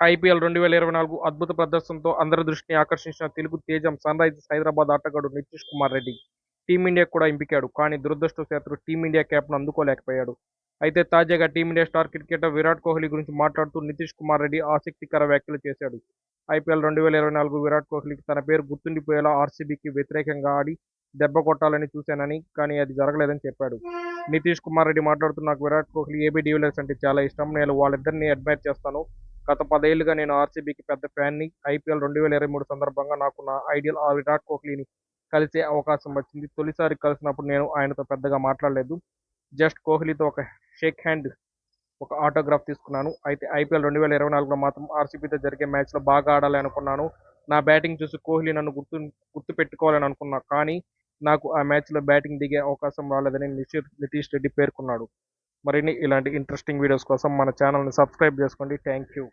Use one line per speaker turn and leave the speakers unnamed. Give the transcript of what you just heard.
IPL రెండు వేల ఇరవై నాలుగు అద్భుత ప్రదర్శనతో అందరి దృష్టిని ఆకర్షించిన తెలుగు తేజం సన్ రైజర్స్ హైదరాబాద్ ఆటగాడు నితీష్ కుమార్ రెడ్డి. టీమిండియా కూడా ఎంపికాడు కానీ దురదృష్టవశాత్తు టీమిండియా క్యాప్ను అందుకోలేకపోయాడు. అయితే తాజాగా team India star cricketer Virat Kohli గురించి మాట్లాడుతూ నితీష్ కుమార్ రెడ్డి ఆసక్తికర వ్యాఖ్యలు చేశాడు. ఐపీఎల్ రెండు వేల ఇరవై నాలుగు విరాట్ కోహ్లీకి తన పేరు గుర్తుండిపోయేలా ఆర్సీబీకి వ్యతిరేకంగా ఆడి దెబ్బ కొట్టాలని చూశానని కానీ అది జరగలేదని చెప్పాడు. నితీష్ కుమార్ రెడ్డి మాట్లాడుతూ నాకు విరాట్ కోహ్లీ ఏబీ డివిలియర్స్ అంటే చాలా ఇష్టం. నేను వాళ్ళిద్దరిని అడ్మైర్ చేస్తాను. గత పదేళ్ళుగా నేను ఆర్సీబీకి పెద్ద ఫ్యాన్ని ఐపీఎల్ రెండు వేల ఇరవై మూడు సందర్భంగా నాకు నా ఐడియల్ ఆ విరాట్ కోహ్లీని కలిసే అవకాశం వచ్చింది. తొలిసారి కలిసినప్పుడు నేను ఆయనతో పెద్దగా మాట్లాడలేదు. జస్ట్ కోహ్లీతో ఒక షేక్ హ్యాండ్ ఒక ఆటోగ్రాఫ్ తీసుకున్నాను. అయితే ఐపీఎల్ రెండు వేల ఇరవై నాలుగులో మాత్రం ఆర్సీబీతో జరిగే మ్యాచ్లో బాగా ఆడాలి అనుకున్నాను నా బ్యాటింగ్ చూసి కోహ్లీ నన్ను గుర్తు గుర్తు పెట్టుకోవాలని అనుకున్నా కానీ నాకు ఆ మ్యాచ్లో బ్యాటింగ్ దిగే అవకాశం రాలేదని నిషిర్ నితీష్ రెడ్డి పేర్కొన్నాడు. మరిన్ని ఇలాంటి ఇంట్రెస్టింగ్ వీడియోస్ కోసం మన ఛానల్ని సబ్స్క్రైబ్ చేసుకోండి. Thank you